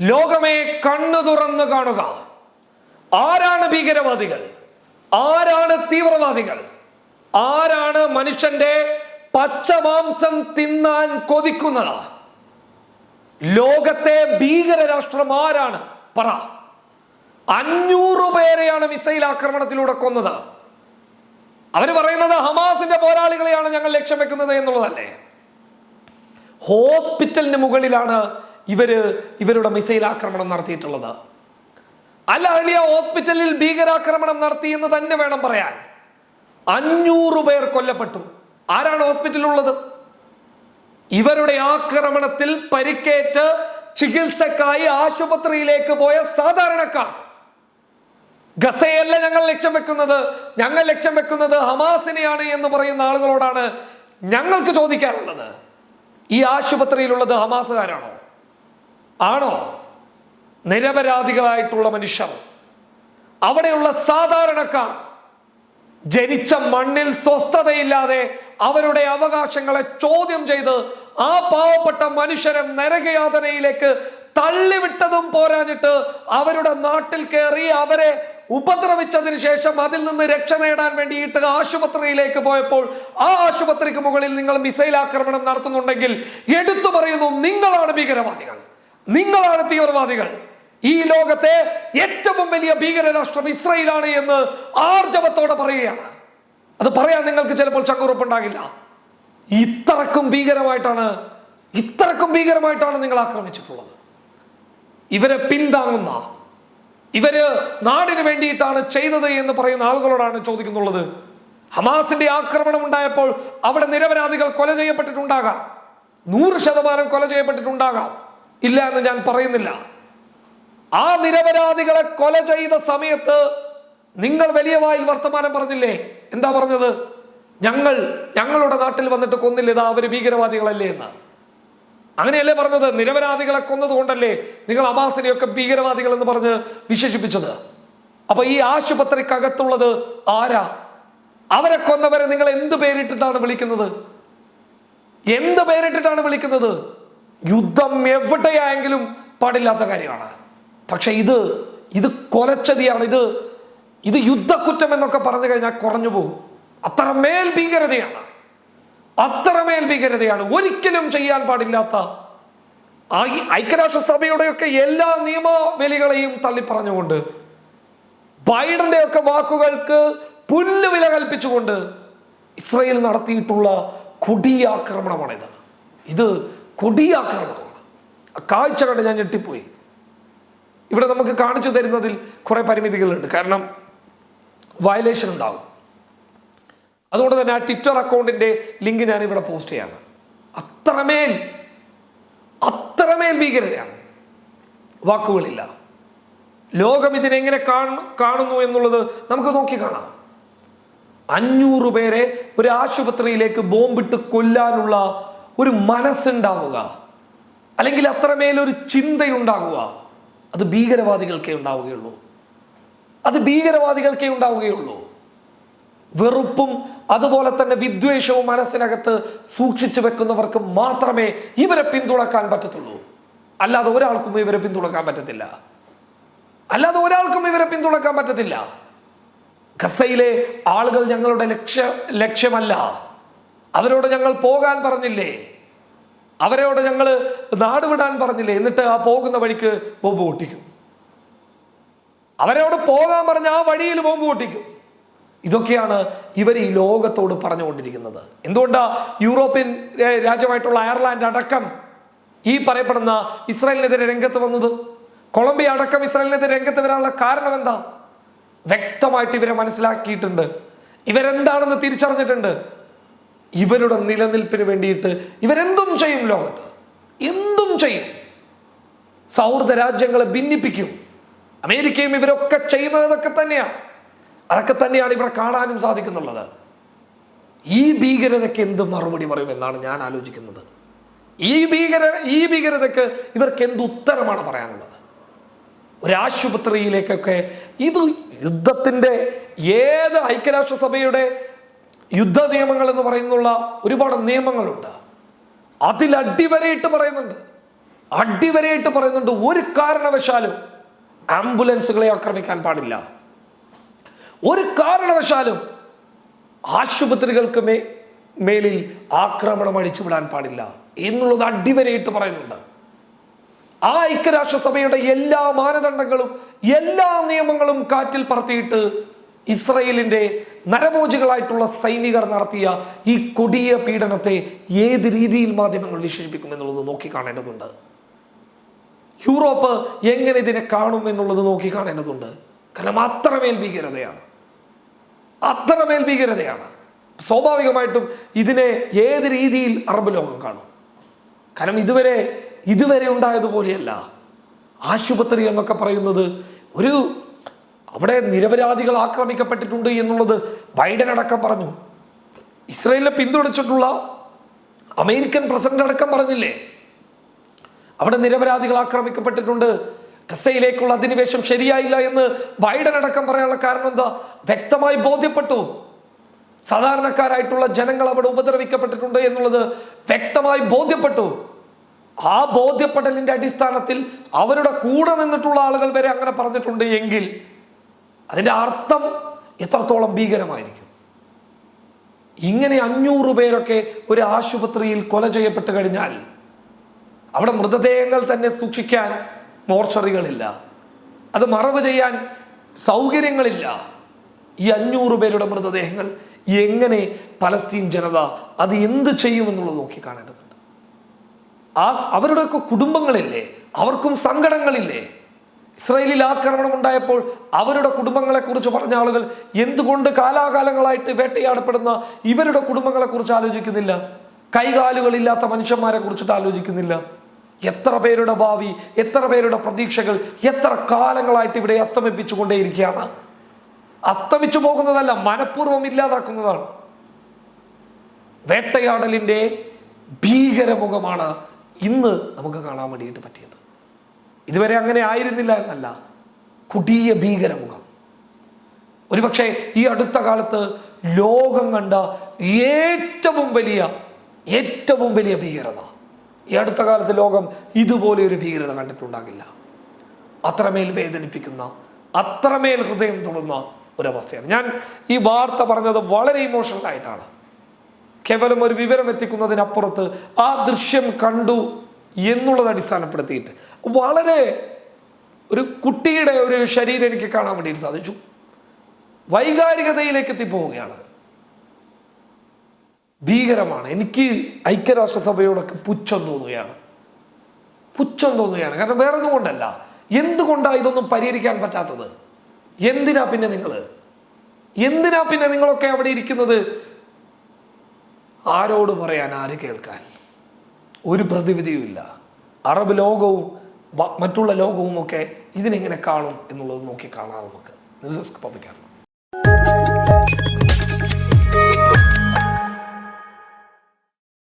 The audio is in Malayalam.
ലോകമേ കണ്ണു തുറന്നു കാണുക. ആരാണ് ഭീകരവാദികൾ? ആരാണ് തീവ്രവാദികൾ? ആരാണ് മനുഷ്യന്റെ പച്ചമാംസം തിന്നാൻ കൊതിക്കുന്നത്? ലോകത്തെ ഭീകര രാഷ്ട്രം ആരാണ്? പറ. അഞ്ഞൂറ് പേരെയാണ് മിസൈൽ ആക്രമണത്തിലൂടെ കൊന്നത്. അവർ പറയുന്നത് ഹമാസിന്റെ പോരാളികളെയാണ് ഞങ്ങൾ ലക്ഷ്യം വെക്കുന്നത് എന്നുള്ളതല്ലേ? ഹോസ്പിറ്റലിന് മുകളിലാണ് ഇവർ ഇവരുടെ മിസൈൽ ആക്രമണം നടത്തിയിട്ടുള്ളത്. അൽ അഹ്ലിയ ഹോസ്പിറ്റലിൽ ഭീകരാക്രമണം നടത്തി എന്ന് തന്നെ വേണം പറയാൻ. അഞ്ഞൂറ് പേർ കൊല്ലപ്പെട്ടു. ആരാണ് ഹോസ്പിറ്റലിലുള്ളത്? ഇവരുടെ ആക്രമണത്തിൽ പരിക്കേറ്റ് ചികിത്സക്കായി ആശുപത്രിയിലേക്ക് പോയ സാധാരണക്കാർ. ഗസയല്ല ഞങ്ങൾ ലക്ഷ്യം വെക്കുന്നത്? ഞങ്ങൾ ലക്ഷ്യം വെക്കുന്നത് ഹമാസിനെയാണ് എന്ന് പറയുന്ന ആളുകളോടാണ് ഞങ്ങൾക്ക് ചോദിക്കാറുള്ളത് ഈ ആശുപത്രിയിലുള്ളത് ഹമാസുകാരാണോ? ആണോ നിരപരാധികളായിട്ടുള്ള മനുഷ്യർ? അവിടെയുള്ള സാധാരണക്കാർ ജനിച്ച മണ്ണിൽ സ്വസ്ഥതയില്ലാതെ അവരുടെ അവകാശങ്ങളെ ചോദ്യം ചെയ്ത് ആ പാവപ്പെട്ട മനുഷ്യരെ നരകയാതനയിലേക്ക് തള്ളിവിട്ടതും പോരാഞ്ഞിട്ട് അവരുടെ നാട്ടിൽ കയറി അവരെ ഉപദ്രവിച്ചതിന് ശേഷം അതിൽ നിന്ന് രക്ഷ നേടാൻ വേണ്ടിയിട്ട് ആശുപത്രിയിലേക്ക് പോയപ്പോൾ ആ ആശുപത്രിക്ക് മുകളിൽ നിങ്ങൾ മിസൈൽ ആക്രമണം നടത്തുന്നുണ്ടെങ്കിൽ എടുത്തു പറയുന്നു നിങ്ങളാണ് ഭീകരവാദികൾ. നിങ്ങളാണ് തീവ്രവാദികൾ. ഈ ലോകത്തെ ഏറ്റവും വലിയ ഭീകരരാഷ്ട്രം ഇസ്രയേലാണ് എന്ന് ആർജവത്തോടെ പറയുകയാണ്. അത് പറയാൻ നിങ്ങൾക്ക് ചിലപ്പോൾ ചക്കുറപ്പുണ്ടാകില്ല. ഇത്രക്കും ഭീകരമായിട്ടാണ് ഇത്രക്കും ഭീകരമായിട്ടാണ് നിങ്ങൾ ആക്രമിച്ചിട്ടുള്ളത്. ഇവരെ പിന്താങ്ങുന്ന ഇവർ നാടിന് വേണ്ടിയിട്ടാണ് ചെയ്തത് എന്ന് പറയുന്ന ആളുകളോടാണ് ചോദിക്കുന്നുള്ളത്. ഹമാസിന്റെ ആക്രമണം ഉണ്ടായപ്പോൾ അവിടെ നിരപരാധികൾ കൊല ചെയ്യപ്പെട്ടിട്ടുണ്ടാകാം. നൂറ് ശതമാനം കൊല ചെയ്യപ്പെട്ടിട്ടുണ്ടാകാം. ഇല്ല എന്ന് ഞാൻ പറയുന്നില്ല. ആ നിരപരാധികളെ കൊല ചെയ്ത സമയത്ത് നിങ്ങൾ വലിയ വായിൽ വർത്തമാനം പറഞ്ഞില്ലേ? എന്താ പറഞ്ഞത്? ഞങ്ങൾ ഞങ്ങളുടെ നാട്ടിൽ വന്നിട്ട് കൊന്നില്ല ഇതാ അവർ ഭീകരവാദികളല്ലേ എന്ന്? അങ്ങനെയല്ലേ പറഞ്ഞത്? നിരപരാധികളെ കൊന്നതുകൊണ്ടല്ലേ നിങ്ങൾ അബാസിനെയൊക്കെ ഭീകരവാദികൾ എന്ന് പറഞ്ഞ് വിശേഷിപ്പിച്ചത്? അപ്പൊ ഈ ആശുപത്രിക്കകത്തുള്ളത് ആരാ? അവരെ കൊന്നവരെ നിങ്ങൾ എന്ത് പേരിട്ടിട്ടാണ് വിളിക്കുന്നത്? എന്ത് പേരിട്ടിട്ടാണ് വിളിക്കുന്നത്? യുദ്ധം എവിടെയായെങ്കിലും പാടില്ലാത്ത കാര്യമാണ്. പക്ഷെ ഇത് ഇത് കൊലച്ചതിയാണ്. ഇത് ഇത് യുദ്ധക്കുറ്റം എന്നൊക്കെ പറഞ്ഞു കഴിഞ്ഞാൽ കുറഞ്ഞു പോകും. അത്രമേൽ ഭീകരതയാണ്. അത്രമേൽ ഭീകരതയാണ്. ഒരിക്കലും ചെയ്യാൻ പാടില്ലാത്ത ഐക്യരാഷ്ട്ര സഭയുടെയൊക്കെ എല്ലാ നിയമവലികളെയും തള്ളിപ്പറഞ്ഞുകൊണ്ട് ബൈഡന്റെ ഒക്കെ വാക്കുകൾക്ക് പുല്ലുവില കൽപ്പിച്ചുകൊണ്ട് ഇസ്രയേൽ നടത്തിയിട്ടുള്ള കൊടിയാക്രമണമാണിത് ഇത് കൊടിയാക്രമണമാണ് കാഴ്ച കണ്ട് ഞാൻ ഞെട്ടിപ്പോയി. ഇവിടെ നമുക്ക് കാണിച്ചു തരുന്നതിൽ കുറെ പരിമിതികളുണ്ട്. കാരണം വയലേഷൻ ഉണ്ടാവും. അതുകൊണ്ട് തന്നെ ആ ട്വിറ്റർ അക്കൗണ്ടിന്റെ ലിങ്ക് ഞാൻ ഇവിടെ പോസ്റ്റ് ചെയ്യാണ്. അത്രമേൽ അത്രമേൽ ഭീകരതയാണ്. വാക്കുകളില്ല. ലോകം ഇതിനെങ്ങനെ കാണു കാണുന്നു എന്നുള്ളത് നമുക്ക് നോക്കി കാണാം. അഞ്ഞൂറ് പേരെ ഒരു ആശുപത്രിയിലേക്ക് ബോംബിട്ട് കൊല്ലാനുള്ള ഒരു മനസ്സുണ്ടാവുക. അല്ലെങ്കിൽ അത്രമേൽ ഒരു ചിന്തയുണ്ടാകുക അത് ഭീകരവാദികൾക്കേ ഉണ്ടാവുകയുള്ളൂ. അത് ഭീകരവാദികൾക്കേ ഉണ്ടാവുകയുള്ളൂ. വെറുപ്പും അതുപോലെ തന്നെ വിദ്വേഷവും മനസ്സിനകത്ത് സൂക്ഷിച്ചു വെക്കുന്നവർക്ക് മാത്രമേ ഇവരെ പിന്തുണക്കാൻ പറ്റത്തുള്ളൂ. അല്ലാതെ ഒരാൾക്കും ഇവരെ പിന്തുണക്കാൻ പറ്റത്തില്ല. അല്ലാതെ ഒരാൾക്കും ഇവരെ പിന്തുണക്കാൻ പറ്റത്തില്ല. ഖസയിലെ ആളുകൾ ഞങ്ങളുടെ ലക്ഷ്യ ലക്ഷ്യമല്ല. അവരോട് ഞങ്ങൾ പോകാൻ പറഞ്ഞില്ലേ? അവരോട് ഞങ്ങൾ നാടുവിടാൻ പറഞ്ഞില്ലേ? എന്നിട്ട് ആ പോകുന്ന വഴിക്ക് ബോംബ് പൊട്ടിക്കും. അവരോട് പോകാൻ പറഞ്ഞ ആ വഴിയിൽ ബോംബ് പൊട്ടിക്കും. ഇതൊക്കെയാണ് ഇവർ ഈ ലോകത്തോട് പറഞ്ഞുകൊണ്ടിരിക്കുന്നത്. എന്തുകൊണ്ടാ യൂറോപ്യൻ രാജ്യമായിട്ടുള്ള അയർലാൻഡ് അടക്കം ഈ പറയപ്പെടുന്ന ഇസ്രായേലിനെതിരെ രംഗത്ത് വന്നത്? കൊളംബിയ അടക്കം ഇസ്രായേലിനെതിരെ രംഗത്ത് വരാനുള്ള കാരണം എന്താ? വ്യക്തമായിട്ട് ഇവരെ മനസ്സിലാക്കിയിട്ടുണ്ട്. ഇവരെന്താണെന്ന് തിരിച്ചറിഞ്ഞിട്ടുണ്ട്. ഇവരുടെ നിലനിൽപ്പിന് വേണ്ടിയിട്ട് ഇവരെന്തും ചെയ്യും ലോകത്ത്. എന്തും ചെയ്യും. സൗഹൃദ രാജ്യങ്ങളെ ഭിന്നിപ്പിക്കും. അമേരിക്കയും ഇവരൊക്കെ ചെയ്യുന്നത് അതൊക്കെ തന്നെയാണ് അതൊക്കെ തന്നെയാണ് ഇവിടെ കാണാനും സാധിക്കുന്നുള്ളത്. ഈ ഭീകരതയ്ക്ക് എന്ത് മറുപടി പറയും എന്നാണ് ഞാൻ ആലോചിക്കുന്നത്. ഈ ഭീകര ഈ ഭീകരതയ്ക്ക് ഇവർക്ക് എന്ത് ഉത്തരമാണ് പറയാനുള്ളത്? ഒരാശുപത്രിയിലേക്കൊക്കെ ഇത് യുദ്ധത്തിന്റെ ഏത് ഐക്യരാഷ്ട്രസഭയുടെ യുദ്ധ നിയമങ്ങൾ എന്ന് പറയുന്നുള്ള ഒരുപാട് നിയമങ്ങളുണ്ട്. അതിൽ അടിവരയിട്ട് പറയുന്നുണ്ട്. അടിവരയിട്ട് പറയുന്നുണ്ട് ഒരു കാരണവശാലും ആംബുലൻസുകളെ ആക്രമിക്കാൻ പാടില്ല. ഒരു കാരണവശാലും ആശുപത്രികൾക്ക് മേ മേലിൽ ആക്രമണം അടിച്ചുവിടാൻ പാടില്ല എന്നുള്ളത് അടിവരയിട്ട് പറയുന്നുണ്ട്. ആ ഐക്യരാഷ്ട്രസഭയുടെ എല്ലാ മാനദണ്ഡങ്ങളും എല്ലാ നിയമങ്ങളും കാറ്റിൽ പറത്തിയിട്ട് ഇസ്രയേലിന്റെ നരഭോജികളായിട്ടുള്ള സൈനികർ നടത്തിയ ഈ കൊടിയ പീഡനത്തെ ഏത് രീതിയിൽ മാധ്യമങ്ങൾ വിശേഷിപ്പിക്കും എന്നുള്ളത് നോക്കി കാണേണ്ടതുണ്ട്? യൂറോപ്പ് എങ്ങനെ ഇതിനെ കാണും എന്നുള്ളത് നോക്കി കാണേണ്ടതുണ്ട്. കാരണം അത്രമേൽ ഭീകരതയാണ്. അത്രമേൽ ഭീകരതയാണ്. സ്വാഭാവികമായിട്ടും ഇതിനെ ഏത് രീതിയിൽ അറബ് ലോകം കാണും? കാരണം ഇതുവരെ ഇതുവരെ ഉണ്ടായതുപോലെയല്ല ആശുപത്രി എന്നൊക്കെ പറയുന്നത് ഒരു അവിടെ നിരപരാധികൾ ആക്രമിക്കപ്പെട്ടിട്ടുണ്ട് എന്നുള്ളത് ബൈഡൻ അടക്കം പറഞ്ഞു. ഇസ്രയേലിനെ പിന്തുണച്ചിട്ടുള്ള അമേരിക്കൻ പ്രസിഡന്റ് അടക്കം പറഞ്ഞില്ലേ? അവിടെ നിരപരാധികൾ ആക്രമിക്കപ്പെട്ടിട്ടുണ്ട്. ഗസയിലേക്കുള്ള അധിനിവേശം ശരിയായില്ല എന്ന് ബൈഡൻ അടക്കം പറയാനുള്ള കാരണം എന്താ? വ്യക്തമായി ബോധ്യപ്പെട്ടു. സാധാരണക്കാരായിട്ടുള്ള ജനങ്ങൾ അവിടെ ഉപദ്രവിക്കപ്പെട്ടിട്ടുണ്ട് എന്നുള്ളത് വ്യക്തമായി ബോധ്യപ്പെട്ടു. ആ ബോധ്യപ്പെടലിന്റെ അടിസ്ഥാനത്തിൽ അവരുടെ കൂടെ നിന്നിട്ടുള്ള ആളുകൾ വരെ അങ്ങനെ പറഞ്ഞിട്ടുണ്ട് എങ്കിൽ അതിന്റെ അർത്ഥം എത്രത്തോളം ഭീകരമായിരിക്കും? ഇങ്ങനെ അഞ്ഞൂറ് പേരൊക്കെ ഒരു ആശുപത്രിയിൽ കൊല ചെയ്യപ്പെട്ട് കഴിഞ്ഞാൽ അവിടെ മൃതദേഹങ്ങൾ തന്നെ സൂക്ഷിക്കാൻ മോർച്ചറികളില്ല. അത് മറവ് ചെയ്യാൻ സൗകര്യങ്ങളില്ല. ഈ അഞ്ഞൂറ് പേരുടെ മൃതദേഹങ്ങൾ എങ്ങനെ പലസ്തീൻ ജനത അത് എന്ത് ചെയ്യുമെന്നുള്ളത് നോക്കി കാണേണ്ടതുണ്ട്. ആ അവരുടെയൊക്കെ കുടുംബങ്ങളില്ലേ? അവർക്കും സങ്കടങ്ങളില്ലേ? ഇസ്രായേലിൽ ആക്രമണം ഉണ്ടായപ്പോൾ അവരുടെ കുടുംബങ്ങളെ കുറിച്ച് പറഞ്ഞ ആളുകൾ എന്തുകൊണ്ട് കാലാകാലങ്ങളായിട്ട് വേട്ടയാടപ്പെടുന്ന ഇവരുടെ കുടുംബങ്ങളെ കുറിച്ച് ആലോചിക്കുന്നില്ല? കൈകാലുകളില്ലാത്ത മനുഷ്യന്മാരെ കുറിച്ചിട്ട് ആലോചിക്കുന്നില്ല? എത്ര പേരുടെ ഭാവി എത്ര പേരുടെ പ്രതീക്ഷകൾ എത്ര കാലങ്ങളായിട്ട് ഇവിടെ അസ്തമിപ്പിച്ചുകൊണ്ടേയിരിക്കുകയാണ്? അസ്തമിച്ചു പോകുന്നതല്ല മനഃപൂർവം ഇല്ലാതാക്കുന്നതാണ്. വേട്ടയാടലിന്റെ ഭീകരമുഖമാണ് ഇന്ന് നമുക്ക് കാണാൻ വേണ്ടിയിട്ട് പറ്റിയത്. ഇതുവരെ അങ്ങനെ ആയിരുന്നില്ല എന്നല്ല. കുടിയ ഭീകരമുഖം. ഒരുപക്ഷെ ഈ അടുത്ത കാലത്ത് ലോകം കണ്ട ഏറ്റവും വലിയ ഏറ്റവും വലിയ ഭീകരത. ഈ അടുത്ത കാലത്ത് ലോകം ഇതുപോലെ ഒരു ഭീകരത കണ്ടിട്ടുണ്ടാകില്ല. അത്രമേൽ വേദനിപ്പിക്കുന്ന അത്രമേൽ ഹൃദയം തൊടുന്ന ഒരവസ്ഥയാണ്. ഞാൻ ഈ വാർത്ത പറഞ്ഞത് വളരെ ഇമോഷണൽ ആയിട്ടാണ്. കേവലം ഒരു വിവരം എത്തിക്കുന്നതിനപ്പുറത്ത് ആ ദൃശ്യം കണ്ടു. എന്നുള്ളത് അടിസ്ഥാനപ്പെടുത്തിയിട്ട് വളരെ ഒരു കുട്ടിയുടെ ഒരു ശരീരം എനിക്ക് കാണാൻ വേണ്ടിയിട്ട് സാധിച്ചു. വൈകാരികതയിലേക്ക് എത്തിപ്പോവുകയാണ്. ഭീകരമാണ്. എനിക്ക് ഐക്യരാഷ്ട്രസഭയോടൊക്കെ പുച്ഛം തോന്നുകയാണ്. പുച്ഛം തോന്നുകയാണ്. കാരണം വേറെ ഒന്നുകൊണ്ടല്ല എന്തുകൊണ്ടാണ് ഇതൊന്നും പരിഹരിക്കാൻ പറ്റാത്തത്? എന്തിനാ പിന്നെ നിങ്ങൾ എന്തിനാ പിന്നെ നിങ്ങളൊക്കെ അവിടെ ഇരിക്കുന്നത്? ആരോട് പറയാൻ ആര് കേൾക്കാൻ? ഒരു പ്രതിവിധിയുമില്ല അറബ് ലോകവും മറ്റുള്ള ലോകവും ഒക്കെ ഇതിനെങ്ങനെ കാണും എന്നുള്ളത് നോക്കി കാണാം നമുക്ക്. News desk പബ്ലിക്കാണ്